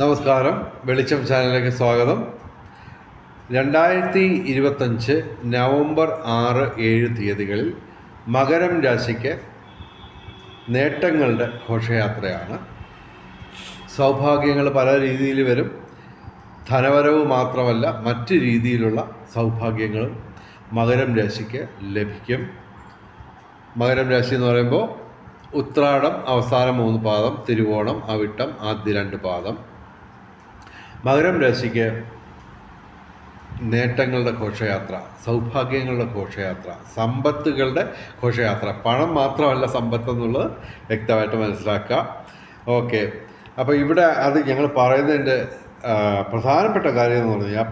നമസ്കാരം. വെളിച്ചം ചാനലിലേക്ക് സ്വാഗതം. രണ്ടായിരത്തി ഇരുപത്തഞ്ച് നവംബർ ആറ് ഏഴ് തീയതികളിൽ മകരം രാശിക്ക് നേട്ടങ്ങളുടെ ഘോഷയാത്രയാണ്. സൗഭാഗ്യങ്ങൾ പല രീതിയിൽ വരും. ധനവരവ് മാത്രമല്ല മറ്റ് രീതിയിലുള്ള സൗഭാഗ്യങ്ങളും മകരം രാശിക്ക് ലഭിക്കും. മകരം രാശി എന്ന് പറയുമ്പോൾ ഉത്രാടം അവസാന മൂന്ന് പാദം തിരുവോണം അവിട്ടം ആദ്യ രണ്ട് പാദം. മകരം രാശിക്ക് നേട്ടങ്ങളുടെ ഘോഷയാത്ര സൗഭാഗ്യങ്ങളുടെ ഘോഷയാത്ര സമ്പത്തുകളുടെ ഘോഷയാത്ര. പണം മാത്രമല്ല സമ്പത്ത് എന്നുള്ളത് വ്യക്തമായിട്ട് മനസ്സിലാക്കുക. ഓക്കെ. അപ്പോൾ ഇവിടെ അത് ഞങ്ങൾ പറയുന്നതിന്റെ പ്രധാനപ്പെട്ട കാര്യം എന്ന് പറഞ്ഞാൽ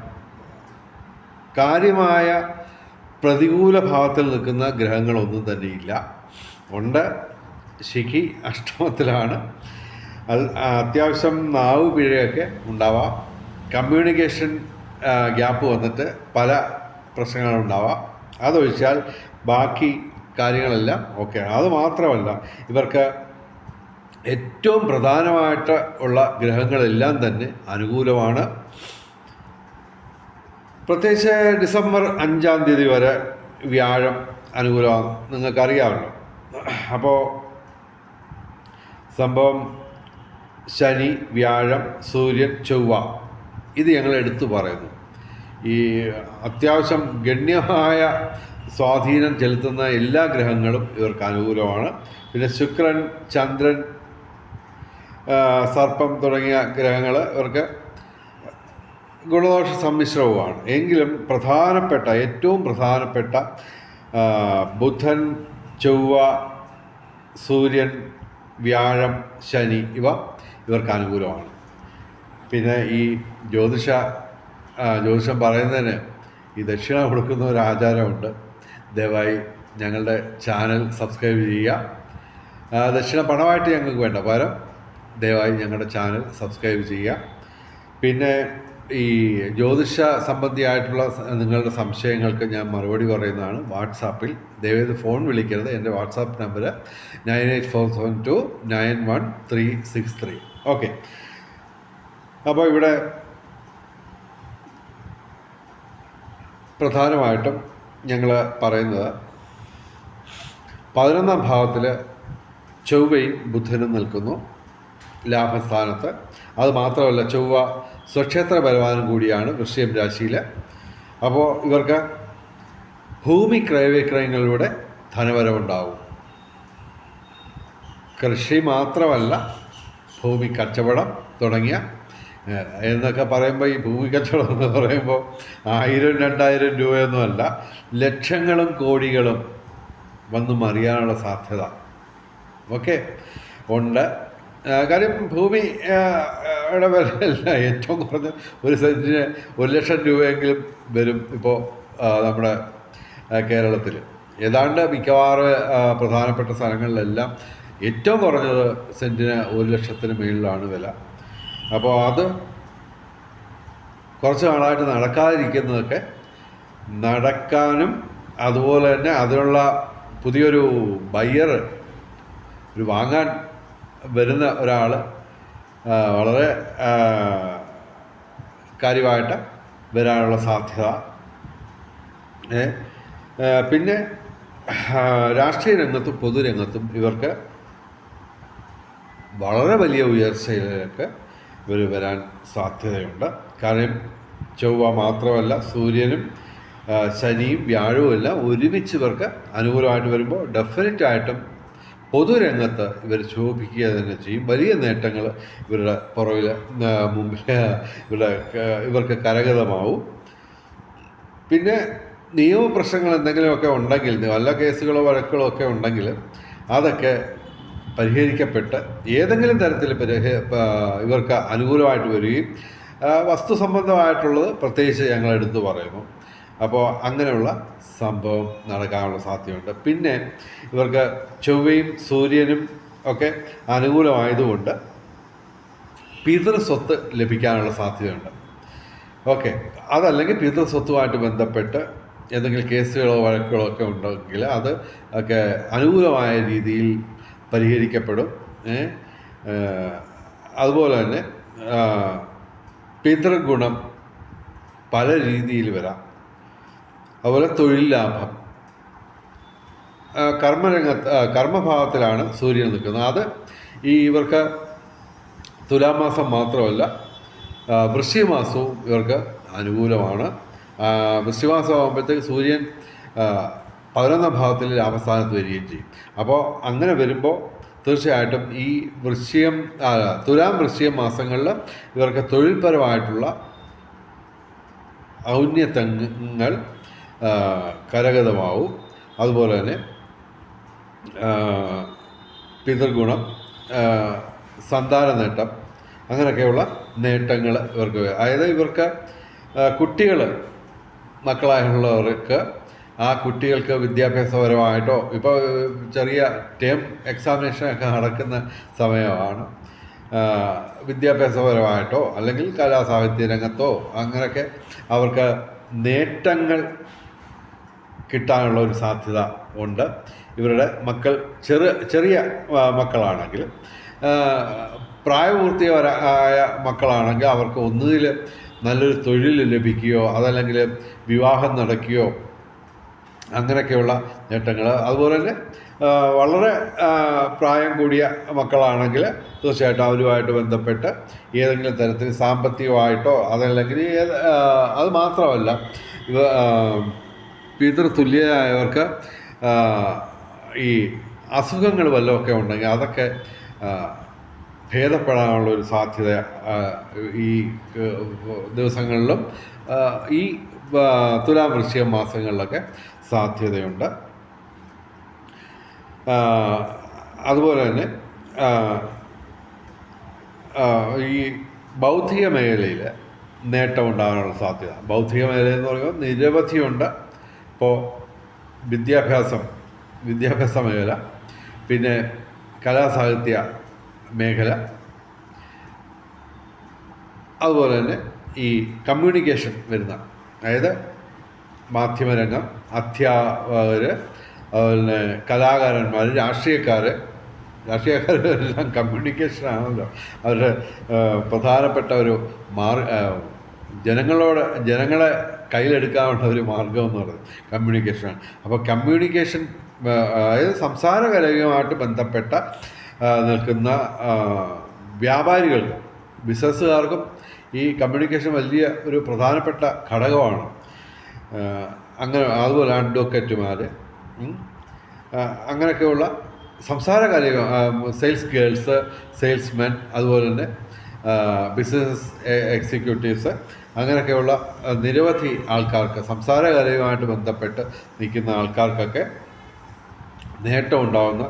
കാര്യമായ പ്രതികൂല ഭാവത്തിൽ നിൽക്കുന്ന ഗ്രഹങ്ങളൊന്നും തന്നെയില്ല. ഉണ്ട്. ശിഖി അഷ്ടമത്തിലാണ്. അത്യാവശ്യം നാവ് പിഴയൊക്കെ ഉണ്ടാവാം. കമ്മ്യൂണിക്കേഷൻ ഗ്യാപ്പ് വന്നിട്ട് പല പ്രശ്നങ്ങളുണ്ടാവാം അതൊഴിച്ചാൽ ബാക്കി കാര്യങ്ങളെല്ലാം ഓക്കെ അത് മാത്രമല്ല ഇവർക്ക് ഏറ്റവും പ്രധാനമായിട്ട് ഉള്ള ഗ്രഹങ്ങളെല്ലാം തന്നെ അനുകൂലമാണ്. പ്രത്യേകിച്ച് ഡിസംബർ അഞ്ചാം തീയതി വരെ വ്യാഴം അനുകൂലമാണ്. നിങ്ങൾക്കറിയാമല്ലോ. അപ്പോൾ സംഭവം ശനി വ്യാഴം സൂര്യൻ ചൊവ്വ. ഇത് ഞങ്ങൾ എടുത്തു പറയുന്നു. ഈ അത്യാവശ്യം ഗണ്യമായ സ്വാധീനം ചെലുത്തുന്ന എല്ലാ ഗ്രഹങ്ങളും ഇവർക്ക് അനുകൂലമാണ്. പിന്നെ ശുക്രൻ ചന്ദ്രൻ സർപ്പം തുടങ്ങിയ ഗ്രഹങ്ങൾ ഇവർക്ക് ഗുണദോഷ സമ്മിശ്രവുമാണ്. എങ്കിലും പ്രധാനപ്പെട്ട ഏറ്റവും പ്രധാനപ്പെട്ട ബുധൻ ചൊവ്വ സൂര്യൻ വ്യാഴം ശനി ഇവ ഇവർക്ക് അനുകൂലമാണ്. പിന്നെ ഈ ജ്യോതിഷ ജ്യോതിഷം പറയുന്നതിന് ഈ ദക്ഷിണ കൊടുക്കുന്ന ഒരു ആചാരമുണ്ട്. ദയവായി ഞങ്ങളുടെ ചാനൽ സബ്സ്ക്രൈബ് ചെയ്യുക. ദക്ഷിണ പണമായിട്ട് ഞങ്ങൾക്ക് വേണ്ട പകരം ദയവായി ഞങ്ങളുടെ ചാനൽ സബ്സ്ക്രൈബ് ചെയ്യുക. പിന്നെ ഈ ജ്യോതിഷ സംബന്ധിയായിട്ടുള്ള നിങ്ങളുടെ സംശയങ്ങൾക്ക് ഞാൻ മറുപടി പറയുന്നതാണ്. വാട്സാപ്പിൽ ദയവേത് ഫോൺ വിളിക്കരുത്. എന്റെ WhatsApp number nine eight four seven two nine one three six three. Okay. അപ്പോൾ ഇവിടെ പ്രധാനമായിട്ടും ഞങ്ങൾ പറയുന്നത് പതിനൊന്നാം ഭാവത്തിൽ ചൊവ്വയും ബുധനും നിൽക്കുന്നു ലാഭസ്ഥാനത്ത്. അത് മാത്രമല്ല ചൊവ്വ സ്വക്ഷേത്ര വരുമാനം കൂടിയാണ് വൃശ്യം രാശിയിൽ അപ്പോൾ ഇവർക്ക് ഭൂമി ക്രയവിക്രയങ്ങളിലൂടെ ധനവരവുണ്ടാവും. കൃഷി മാത്രമല്ല ഭൂമി കച്ചവടം തുടങ്ങിയ എന്നൊക്കെ പറയുമ്പോൾ ഈ ഭൂമി കച്ചവടം എന്ന് പറയുമ്പോൾ ആയിരം രണ്ടായിരം രൂപയൊന്നുമല്ല ലക്ഷങ്ങളും കോടികളും വന്ന് മറിയാനുള്ള സാധ്യത. ഓക്കെ? ഉണ്ട്. കാര്യം ഭൂമി യുടെ വില ഏറ്റവും കുറഞ്ഞ ഒരു സെന്റിന് ഒരു ലക്ഷം രൂപയെങ്കിലും വരും ഇപ്പോൾ നമ്മുടെ കേരളത്തിൽ ഏതാണ്ട് മിക്കവാറും പ്രധാനപ്പെട്ട സ്ഥലങ്ങളിലെല്ലാം ഏറ്റവും കുറഞ്ഞത് സെന്റിന് ഒരു ലക്ഷത്തിന് മുകളിലാണ് വില. അപ്പോൾ അത് കുറച്ച് നാളായിട്ട് നടക്കാതിരിക്കുന്നതൊക്കെ നടക്കാനും അതുപോലെ തന്നെ അതിനുള്ള പുതിയൊരു ബയ്യർ ഒരു വാങ്ങാൻ വരുന്ന ഒരാൾ വളരെ കാര്യമായിട്ട് വരാനുള്ള സാധ്യത. പിന്നെ രാഷ്ട്രീയ രംഗത്തും പൊതുരംഗത്തും ഇവർക്ക് വളരെ വലിയ ഉയർച്ചയിലേക്ക് ഇവർ വരാൻ സാധ്യതയുണ്ട്. കാരണം ചൊവ്വ മാത്രമല്ല സൂര്യനും ശനിയും വ്യാഴവും എല്ലാം ഒരുമിച്ച് ഇവർക്ക് അനുകൂലമായിട്ട് വരുമ്പോൾ ഡെഫിനറ്റ് ആയിട്ടും പൊതുരംഗത്ത് ഇവർ ശോഭിക്കുക തന്നെ ചെയ്യും. വലിയ നേട്ടങ്ങൾ ഇവരുടെ പുറകിൽ മുമ്പേ മുമ്പിൽ ഇവരുടെ ഇവർക്ക് കരഗതമാവും. പിന്നെ നിയമപ്രശ്നങ്ങൾ എന്തെങ്കിലുമൊക്കെ ഉണ്ടെങ്കിൽ വല്ല കേസുകളോ വഴക്കുകളോ ഒക്കെ ഉണ്ടെങ്കിൽ അതൊക്കെ പരിഹരിക്കപ്പെട്ട് ഏതെങ്കിലും തരത്തിൽ പരിഹ ഇവർക്ക് അനുകൂലമായിട്ട് വരികയും വസ്തു സംബന്ധമായിട്ടുള്ളത് പ്രത്യേകിച്ച് ഞങ്ങൾ എടുത്തു പറയുന്നു. അപ്പോൾ അങ്ങനെയുള്ള സംഭവം നടക്കാനുള്ള സാധ്യതയുണ്ട്. പിന്നെ ഇവർക്ക് ചൊവ്വയും സൂര്യനും ഒക്കെ അനുകൂലമായതുകൊണ്ട് പിതൃസ്വത്ത് ലഭിക്കാനുള്ള സാധ്യതയുണ്ട്. ഓക്കെ. അതല്ലെങ്കിൽ പിതൃസ്വത്തുമായിട്ട് ബന്ധപ്പെട്ട് എന്തെങ്കിലും കേസുകളോ വഴക്കുകളോ ഒക്കെ ഉണ്ടെങ്കിൽ അത് ഒക്കെ അനുകൂലമായ രീതിയിൽ പരിഹരിക്കപ്പെടും. അതുപോലെ തന്നെ പിതൃഗുണം പല രീതിയിൽ വരാം. അതുപോലെ തൊഴിൽ ലാഭം. കർമ്മരംഗത്ത് കർമ്മഭാവത്തിലാണ് സൂര്യൻ നിൽക്കുന്നത്. അത് ഈ ഇവർക്ക് തുലാമാസം മാത്രമല്ല വൃശ്യമാസവും ഇവർക്ക് അനുകൂലമാണ്. ആകുമ്പോഴത്തേക്ക് സൂര്യൻ പതിനൊന്നാം ഭാവത്തിൽ അവസാനത്ത് വരികയും ചെയ്യും. അപ്പോൾ അങ്ങനെ വരുമ്പോൾ തീർച്ചയായിട്ടും ഈ വൃശ്ചികം തുലാം വൃശ്ചികം മാസങ്ങളിൽ ഇവർക്ക് തൊഴിൽപരമായിട്ടുള്ള ഔന്നത്യങ്ങൾ കരഗതമാവും. അതുപോലെ തന്നെ പിതൃഗുണം സന്താന നേട്ടം അങ്ങനെയൊക്കെയുള്ള നേട്ടങ്ങൾ ഇവർക്ക് അതായത് ഇവർക്ക് കുട്ടികൾ മക്കളായുള്ളവർക്ക് ആ കുട്ടികൾക്ക് വിദ്യാഭ്യാസപരമായിട്ടോ ഇപ്പോൾ ചെറിയ ടേം എക്സാമിനേഷനൊക്കെ നടക്കുന്ന സമയമാണ്. വിദ്യാഭ്യാസപരമായിട്ടോ അല്ലെങ്കിൽ കലാസാഹിത്യ രംഗത്തോ അങ്ങനെയൊക്കെ അവർക്ക് നേട്ടങ്ങൾ കിട്ടാനുള്ള ഒരു സാധ്യത ഉണ്ട്. ഇവരുടെ മക്കൾ ചെറു ചെറിയ മക്കളാണെങ്കിൽ പ്രായപൂർത്തിയായ മക്കളാണെങ്കിൽ അവർക്ക് ഒന്നുകിൽ നല്ലൊരു തൊഴിൽ ലഭിക്കുകയോ അതല്ലെങ്കിൽ വിവാഹം നടക്കുകയോ അങ്ങനെയൊക്കെയുള്ള നേട്ടങ്ങൾ അതുപോലെ തന്നെ വളരെ പ്രായം കൂടിയ മക്കളാണെങ്കിൽ തീർച്ചയായിട്ടും അവരുമായിട്ട് ബന്ധപ്പെട്ട് ഏതെങ്കിലും തരത്തിൽ സാമ്പത്തികമായിട്ടോ അതല്ലെങ്കിൽ ഏത് അത് മാത്രമല്ല ഇവ പിതൃതുല്യരായവർക്ക് ഈ അസുഖങ്ങൾ വല്ലതൊക്കെ ഉണ്ടെങ്കിൽ അതൊക്കെ ഭേദപ്പെടാനുള്ള ഒരു സാധ്യത ഈ ദിവസങ്ങളിലും ഈ തുലാം വൃശ്ചിക മാസങ്ങളിലൊക്കെ സാധ്യതയുണ്ട്. അതുപോലെ തന്നെ ഈ ബൗദ്ധിക മേഖലയിൽ നേട്ടമുണ്ടാകാനുള്ള സാധ്യത. ബൗദ്ധിക മേഖല എന്ന് പറയുമ്പോൾ നിരവധിയുണ്ട്. ഇപ്പോൾ വിദ്യാഭ്യാസം വിദ്യാഭ്യാസ മേഖല പിന്നെ കലാസാഹിത്യ മേഖല അതുപോലെ തന്നെ ഈ കമ്മ്യൂണിക്കേഷൻ വരുന്ന അതായത് മാധ്യമരംഗം അധ്യാപകർ അതുപോലെ കലാകാരന്മാർ രാഷ്ട്രീയക്കാർ രാഷ്ട്രീയക്കാരെല്ലാം കമ്മ്യൂണിക്കേഷൻ ആണല്ലോ അവരുടെ പ്രധാനപ്പെട്ട ഒരു മാർ ജനങ്ങളോട് ജനങ്ങളെ കയ്യിലെടുക്കാനുള്ള ഒരു മാർഗം എന്ന് പറയുന്നത് കമ്മ്യൂണിക്കേഷനാണ്. അപ്പോൾ കമ്മ്യൂണിക്കേഷൻ അതായത് സംസാര കലയുമായിട്ട് ബന്ധപ്പെട്ട നിൽക്കുന്ന വ്യാപാരികൾ വ്യാപാരികൾക്കും ബിസിനസ്സുകാർക്കും ഈ കമ്മ്യൂണിക്കേഷൻ വലിയ ഒരു പ്രധാനപ്പെട്ട ഘടകമാണ്. അങ്ങനെ അതുപോലെ അഡ്വക്കേറ്റുമാർ അങ്ങനെയൊക്കെയുള്ള സംസാര കാര്യങ്ങൾ സെയിൽസ് ഗേൾസ് സെയിൽസ്മെൻ അതുപോലെ തന്നെ ബിസിനസ് എക്സിക്യൂട്ടീവ്സ് അങ്ങനെയൊക്കെയുള്ള നിരവധി ആൾക്കാർക്ക് സംസാര കലയുമായിട്ട് ബന്ധപ്പെട്ട് നിൽക്കുന്ന ആൾക്കാർക്കൊക്കെ നേട്ടം ഉണ്ടാകുന്ന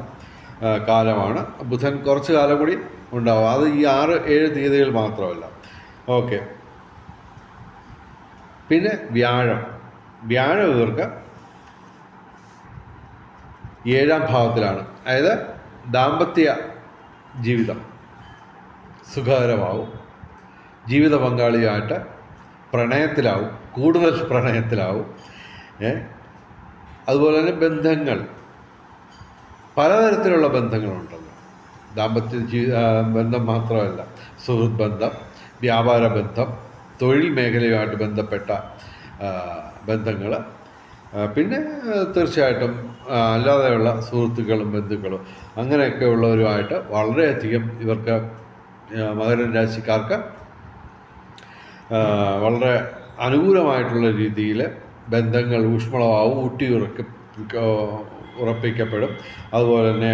കാലമാണ്. ബുധൻ കുറച്ച് കാലം കൂടി ഉണ്ടാവും. അത് ഈ ആറ് ഏഴ് തീയതികൾ മാത്രമല്ല. ഓക്കെ. പിന്നെ വ്യാഴം. വ്യാഴം ഇവർക്ക് ഏഴാം ഭാവത്തിലാണ്. അതായത് ദാമ്പത്യ ജീവിതം സുഖകരമാവും. ജീവിത പങ്കാളിയായിട്ട് പ്രണയത്തിലാവും. കൂടുതൽ പ്രണയത്തിലാവും. അതുപോലെ തന്നെ ബന്ധങ്ങൾ. പലതരത്തിലുള്ള ബന്ധങ്ങളുണ്ടല്ലോ ദാമ്പത്യ ജീവിത ബന്ധം മാത്രമല്ല. സുഹൃത്ത് ബന്ധം വ്യാപാര ബന്ധം തൊഴിൽ മേഖലയുമായിട്ട് ബന്ധപ്പെട്ട ബന്ധങ്ങൾ. പിന്നെ തീർച്ചയായിട്ടും അല്ലാതെയുള്ള സുഹൃത്തുക്കളും ബന്ധുക്കളും അങ്ങനെയൊക്കെ ഉള്ളവരുമായിട്ട് വളരെയധികം ഇവർക്ക് ആ, മകരം രാശിക്കാർക്ക് വളരെ അനുകൂലമായിട്ടുള്ള രീതിയിൽ ബന്ധങ്ങൾ ഊഷ്മളമാവും ഊട്ടി ഉറക്ക ഉറപ്പിക്കപ്പെടും. അതുപോലെ തന്നെ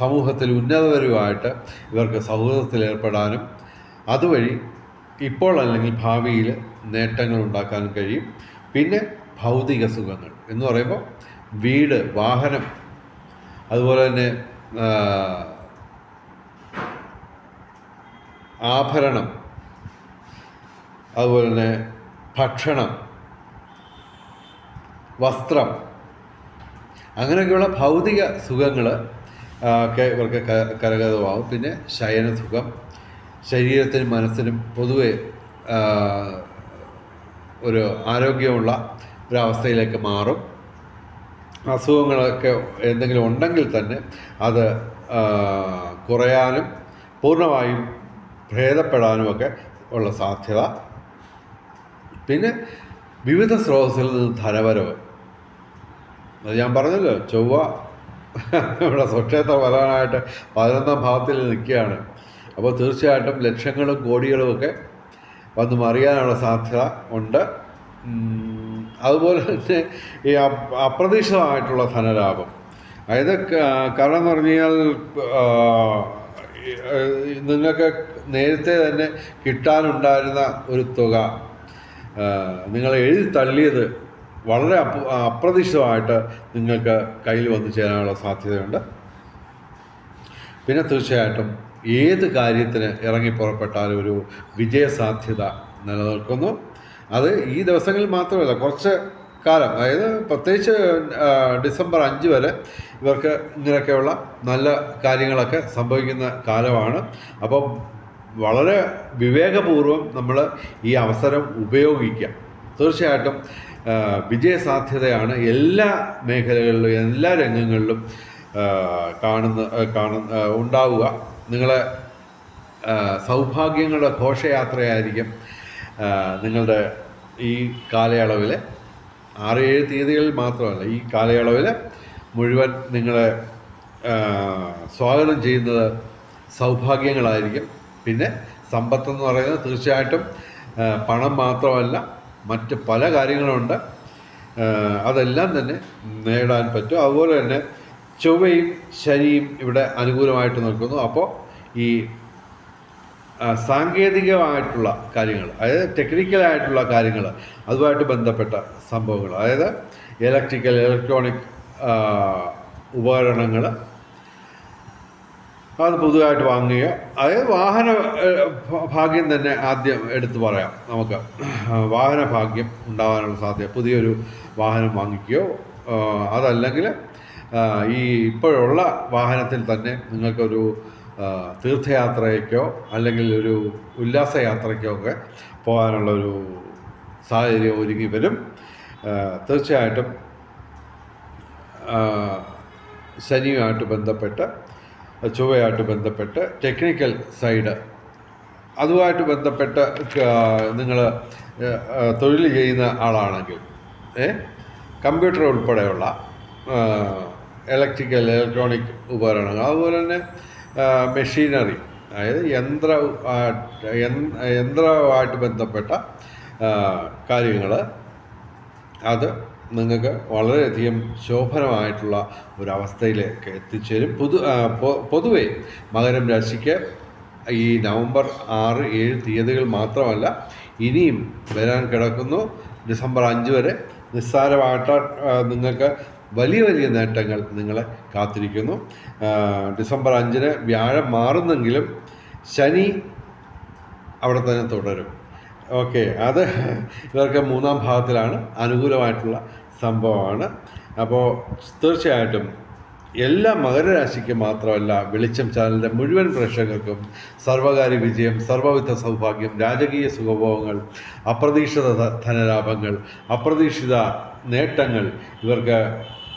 സമൂഹത്തിൽ ഉന്നതരുമായിട്ട് ഇവർക്ക് സൗഹൃദത്തിൽ ഏർപ്പെടാനും അതുവഴി ഇപ്പോൾ അല്ലെങ്കിൽ ഭാവിയിൽ നേട്ടങ്ങൾ ഉണ്ടാക്കാനും കഴിയും. പിന്നെ ഭൗതിക സുഖങ്ങൾ എന്ന് പറയുമ്പോൾ വീട് വാഹനം അതുപോലെ തന്നെ ആഭരണം അതുപോലെ തന്നെ ഭക്ഷണം വസ്ത്രം അങ്ങനെയൊക്കെയുള്ള ഭൗതിക സുഖങ്ങൾ ഒക്കെ ഇവർക്ക് ക- പിന്നെ ശയനസുഖം ശരീരത്തിനും മനസ്സിനും പൊതുവെ ഒരു ആരോഗ്യമുള്ള ഒരവസ്ഥയിലേക്ക് മാറും. അസുഖങ്ങളൊക്കെ എന്തെങ്കിലും ഉണ്ടെങ്കിൽ തന്നെ അത് കുറയാനും പൂർണമായും ഭേദപ്പെടാനുമൊക്കെ ഉള്ള സാധ്യത. പിന്നെ വിവിധ സ്രോതസ്സിൽ നിന്ന് ധനവരവ്. അത് ഞാൻ പറഞ്ഞല്ലോ ചൊവ്വ ഇവിടെ സ്വക്ഷേത്ര വരാനായിട്ട് പതിനൊന്നാം ഭാഗത്തിൽ നിൽക്കുകയാണ്. അപ്പോൾ തീർച്ചയായിട്ടും ലക്ഷങ്ങളും കോടികളും ഒക്കെ വന്ന് മറിയാനുള്ള സാധ്യത ഉണ്ട്. അതുപോലെ തന്നെ ഈ അപ്- അപ്രതീക്ഷിതമായിട്ടുള്ള ധനലാഭം. അതായത് കാരണം എന്ന് പറഞ്ഞു കഴിഞ്ഞാൽ നിങ്ങൾക്ക് നേരത്തെ തന്നെ കിട്ടാനുണ്ടായിരുന്ന ഒരു തുക നിങ്ങൾ എഴുതി തള്ളിയത് വളരെ അപ അപ്രതീക്ഷിതമായിട്ട് നിങ്ങൾക്ക് കയ്യിൽ വന്നു ചേരാനുള്ള സാധ്യതയുണ്ട്. പിന്നെ തീർച്ചയായിട്ടും ഏത് കാര്യത്തിന് ഇറങ്ങി പുറപ്പെട്ടാലും ഒരു വിജയസാധ്യത നിലനിൽക്കുന്നു. അത് ഈ ദിവസങ്ങളിൽ മാത്രമല്ല കുറച്ച് കാലം അതായത് പ്രത്യേകിച്ച് ഡിസംബർ അഞ്ച് വരെ ഇവർക്ക് ഇങ്ങനെയൊക്കെയുള്ള നല്ല കാര്യങ്ങളൊക്കെ സംഭവിക്കുന്ന കാലമാണ്. അപ്പം വളരെ വിവേകപൂർവം നമ്മൾ ഈ അവസരം ഉപയോഗിക്കുക. തീർച്ചയായിട്ടും വിജയസാധ്യതയാണ് എല്ലാ മേഖലകളിലും എല്ലാ രംഗങ്ങളിലും കാണുന്ന കാണുന്ന ഉണ്ടാവുക. നിങ്ങളെ സൗഭാഗ്യങ്ങളുടെ ഘോഷയാത്രയായിരിക്കും നിങ്ങളുടെ ഈ കാലയളവിൽ ആറ് ഏഴ് തീയതികളിൽ മാത്രമല്ല ഈ കാലയളവിൽ മുഴുവൻ നിങ്ങളെ സ്വാഗതം ചെയ്യുന്നത് സൗഭാഗ്യങ്ങളായിരിക്കും. പിന്നെ സമ്പത്തെന്ന് പറയുന്നത് തീർച്ചയായിട്ടും പണം മാത്രമല്ല മറ്റ് പല കാര്യങ്ങളുണ്ട്. അതെല്ലാം തന്നെ നേടാൻ പറ്റും. അതുപോലെ തന്നെ ചൊവ്വയും ശനിയും ഇവിടെ അനുകൂലമായിട്ട് നിൽക്കുന്നു. അപ്പോൾ ഈ സാങ്കേതികമായിട്ടുള്ള കാര്യങ്ങൾ അതായത് ടെക്നിക്കലായിട്ടുള്ള കാര്യങ്ങൾ അതുമായിട്ട് ബന്ധപ്പെട്ട സംഭവങ്ങൾ അതായത് ഇലക്ട്രിക്കൽ ഇലക്ട്രോണിക് ഉപകരണങ്ങൾ അത് പുതുതായിട്ട് വാങ്ങുകയോ അതായത് വാഹന ഭാഗ്യം തന്നെ ആദ്യം എടുത്തു പറയാം നമുക്ക്. വാഹന ഭാഗ്യം ഉണ്ടാകാനുള്ള സാധ്യത പുതിയൊരു വാഹനം വാങ്ങിക്കുകയോ അതല്ലെങ്കിൽ ഈ ഇപ്പോഴുള്ള വാഹനത്തിൽ തന്നെ നിങ്ങൾക്കൊരു തീർത്ഥയാത്രയ്ക്കോ അല്ലെങ്കിൽ ഒരു ഉല്ലാസയാത്രയ്ക്കോ ഒക്കെ പോകാനുള്ള ഒരു സാഹചര്യം ഒരുങ്ങി വരും. തീർച്ചയായിട്ടും ശനിയുമായിട്ട് ബന്ധപ്പെട്ട് ചൊവ്വയായിട്ട് ബന്ധപ്പെട്ട് ടെക്നിക്കൽ സൈഡ് അതുമായിട്ട് ബന്ധപ്പെട്ട് നിങ്ങൾ തൊഴിൽ ചെയ്യുന്ന ആളാണെങ്കിൽ കമ്പ്യൂട്ടർ ഉൾപ്പെടെയുള്ള ഇലക്ട്രിക്കൽ ഇലക്ട്രോണിക് ഉപകരണങ്ങൾ അതുപോലെ തന്നെ മെഷീനറി അതായത് യന്ത്ര യന്ത്രവുമായിട്ട് ബന്ധപ്പെട്ട കാര്യങ്ങൾ അത് നിങ്ങൾക്ക് വളരെയധികം ശോഭനമായിട്ടുള്ള ഒരവസ്ഥയിലേക്ക് എത്തിച്ചേരും. പൊതു പൊതുവേ മകരം രാശിക്ക് ഈ നവംബർ ആറ് ഏഴ് തീയതികൾ മാത്രമല്ല ഇനിയും വരാൻ കിടക്കുന്നു. ഡിസംബർ അഞ്ച് വരെ നിസ്സാരമായിട്ട് നിങ്ങൾക്ക് വലിയ വലിയ നേട്ടങ്ങൾ നിങ്ങളെ കാത്തിരിക്കുന്നു. ഡിസംബർ അഞ്ചിന് വ്യാഴം മാറുന്നെങ്കിലും ശനി അവിടെ തന്നെ തുടരും. ഓക്കെ അത് ഇവർക്ക് മൂന്നാം ഭാഗത്തിലാണ് അനുകൂലമായിട്ടുള്ള സംഭവമാണ്. അപ്പോൾ തീർച്ചയായിട്ടും എല്ലാ മകരരാശിക്ക് മാത്രമല്ല വെളിച്ചം ചാനലിന്റെ മുഴുവൻ പ്രേക്ഷകർക്കും സർവകാര്യ വിജയം സർവവിധ സൗഭാഗ്യം രാജകീയ സുഖഭോഗങ്ങൾ അപ്രതീക്ഷിത ധനലാഭങ്ങൾ അപ്രതീക്ഷിത നേട്ടങ്ങൾ ഇവർക്ക്